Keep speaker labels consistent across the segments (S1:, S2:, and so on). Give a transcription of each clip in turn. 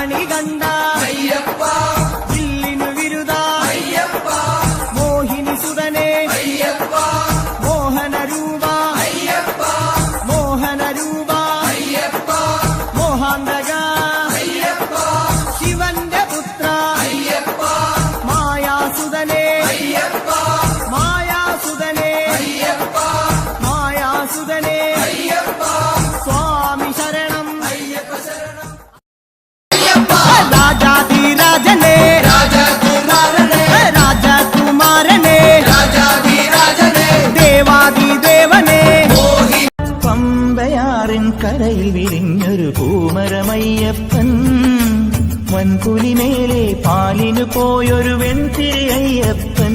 S1: വീരമണി കണ്ട
S2: പൂമരമയ്യപ്പൻ വൻപുലിമേലെ പാലിനു പോയൊരു വെൺതിരി അയ്യപ്പൻ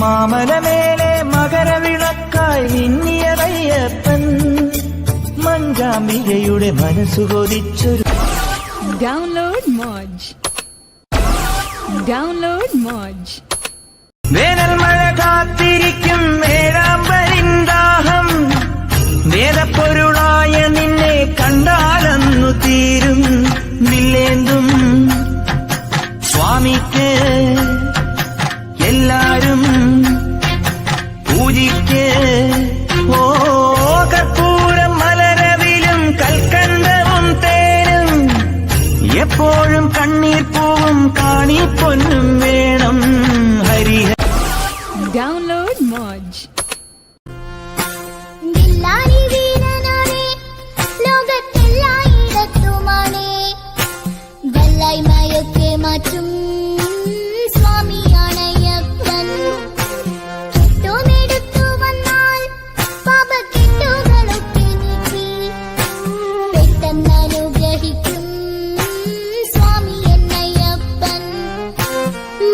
S2: മാമലമേലെ മകരവിളക്കായി മിന്നിയതയ്യപ്പൻ മഞ്ചാമ്പികയുടെ മനസ്സുകൊതിച്ചൊരു ഡൗൺലോഡ്
S3: Download Moj. മോജ്.
S2: വേനൽ മഴ കാത്തിരിക്കും ഏഴാമ്പരിന്ദാഹം വേദപ്പൊരുളായ നിന്നെ കണ്ടാലന്നു തീരും
S3: ராஜ் மாற்றும்
S4: சுவாமியான யப்பன் கெட்டோம் எடுத்து வந்தால் பாப கெட்டோகளுக்கு நீக்கி. பெத்தன் அனுகிரகிக்கும் சுவாமி என்னையப்பன்.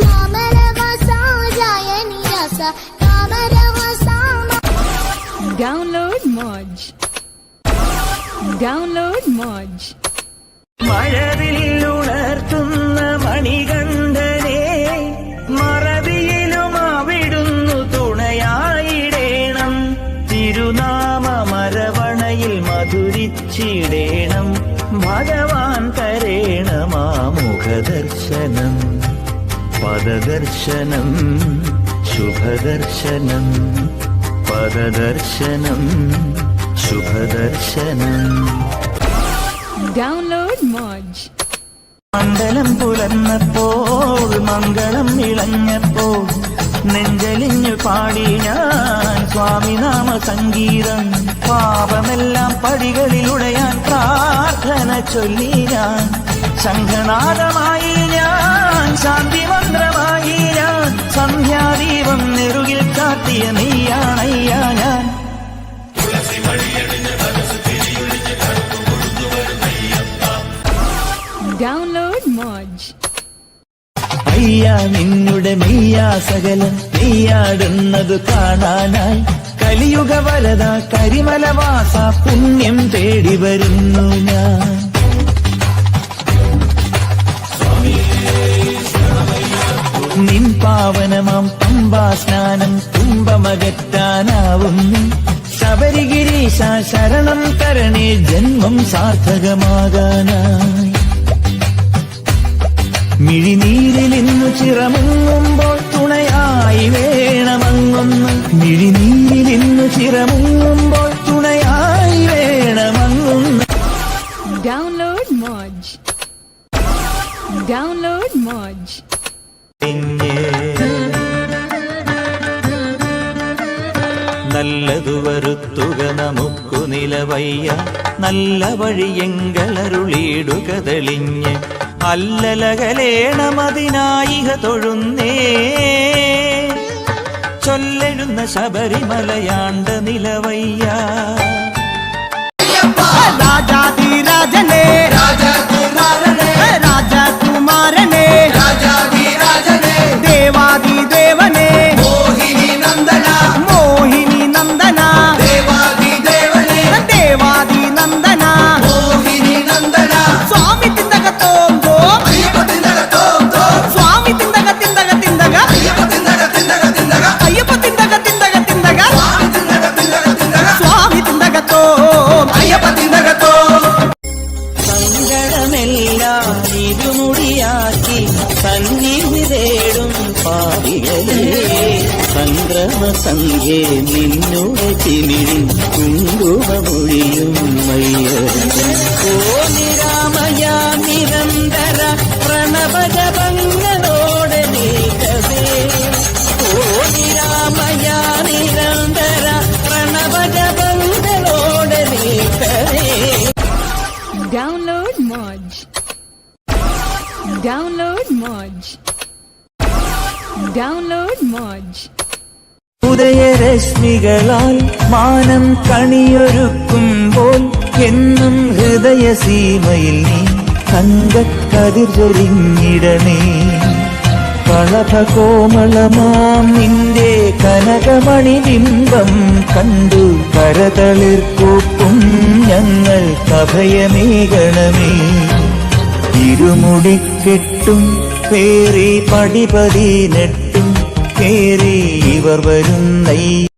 S4: மாமரவாசா ஜாய நிராசா നിരാസ
S3: മോജ് ഡൗൺലോഡ് മോജ് മഴവിൽ
S2: ഉണർത്തുന്ന മണികണ്ഠനെ മറവിയിലും അവിടുന്നു തുണയായിടേണം. തിരുനാമ മരവണയിൽ മധുരിച്ചിടേണം. ഭഗവാൻ തരേണമാമുഖദർശനം പദദർശനം. ശുഭദർശനം പദദർശനം ശുഭദർശനം.
S3: ഡൗൺലോഡ് മോജ്
S2: മണ്ഡലം പുലർന്നപ്പോൾ മംഗളം ഇളഞ്ഞപ്പോൾ നെഞ്ചലിഞ്ഞു പാടി ഞാൻ സ്വാമിനാമ സംഗീതം. പാപമെല്ലാം പടികളിലുടയാൻ പ്രാർത്ഥന ചൊല്ലി ഞാൻ. ശംഖനാഥമായി ഞാൻ ശാന്തി മന്ത്രമായി സന്ധ്യാദീപം നെറുകിൽ കാട്ടിയ നെയ്യാണയ്യാ ഞാൻ.
S3: ഡൗൺലോഡ് മോജ്
S2: അയ്യാ നിന്നുടെ മെയ്യാ സകലം നെയ്യാടുന്നത് കാണാനായി. കലിയുഗ വരത കരിമലവാസ പുണ്യം തേടി വരുന്നു ഞാൻ. പാവനമാം പമ്പാ സ്നാനം കുംഭമകറ്റാനാവുന്നു. ശബരിഗിരീശ ശരണം തരണേ ജന്മം സാർത്ഥകമാകാനായി. മിഴിനീരിൽ ഇന്നു ചിറമുങ്ങുമ്പോൾ തുണയായി വേണമങ്ങൊന്ന്. മിഴിനീരിൽ ഇന്നു ചിറമുങ്ങുമ്പോൾ തുണയായി വേണമങ്ങൊന്ന്.
S3: Download Moj download Moj.
S2: നല്ലതു വരുത്തുക നമുക്കു നിലവയ്യ. നല്ല വഴിയെങ്കളരുളിയിടുക തെളിഞ്ഞ്. അല്ലലകലേണമതിനായിക തൊഴുന്നേ. ചൊല്ലെഴുന്ന ശബരിമലയാണ്ട നിലവയ്യ. സംക്രമ സംഖ്യേ നിന്നുടെ ചിമിഴി കുങ്കുമൊഴിയും മയ്യപ്പൻ ഓ നിരാമയ നിരന്തര പ്രണവജപങ്ങളോടെ നീക്കവേ ഓ നിരാമയ നിരന്തര പ്രണവജപങ്ങളോടെ നീക്കവേ
S3: Download Moj. Download Moj. Download Moj.
S2: ഉദയരശ്മികളാൽ മാനം കണിയൊരുക്കുമ്പോൾ എന്നും ഹൃദയസീമയിൽ നീ തങ്കക്കതിർ കളഭ കളഭകോമളമാം നിന്റെ കനകമണി ബിംബം കണ്ടു കരതളിർക്കൂപ്പും ഞങ്ങൾ കഭയമേകണമേ ഇരുമുടിക്കെട്ടും പേറി പടിപതിനെട്ടും കേറി ഇവർ വരുന്നയ്യ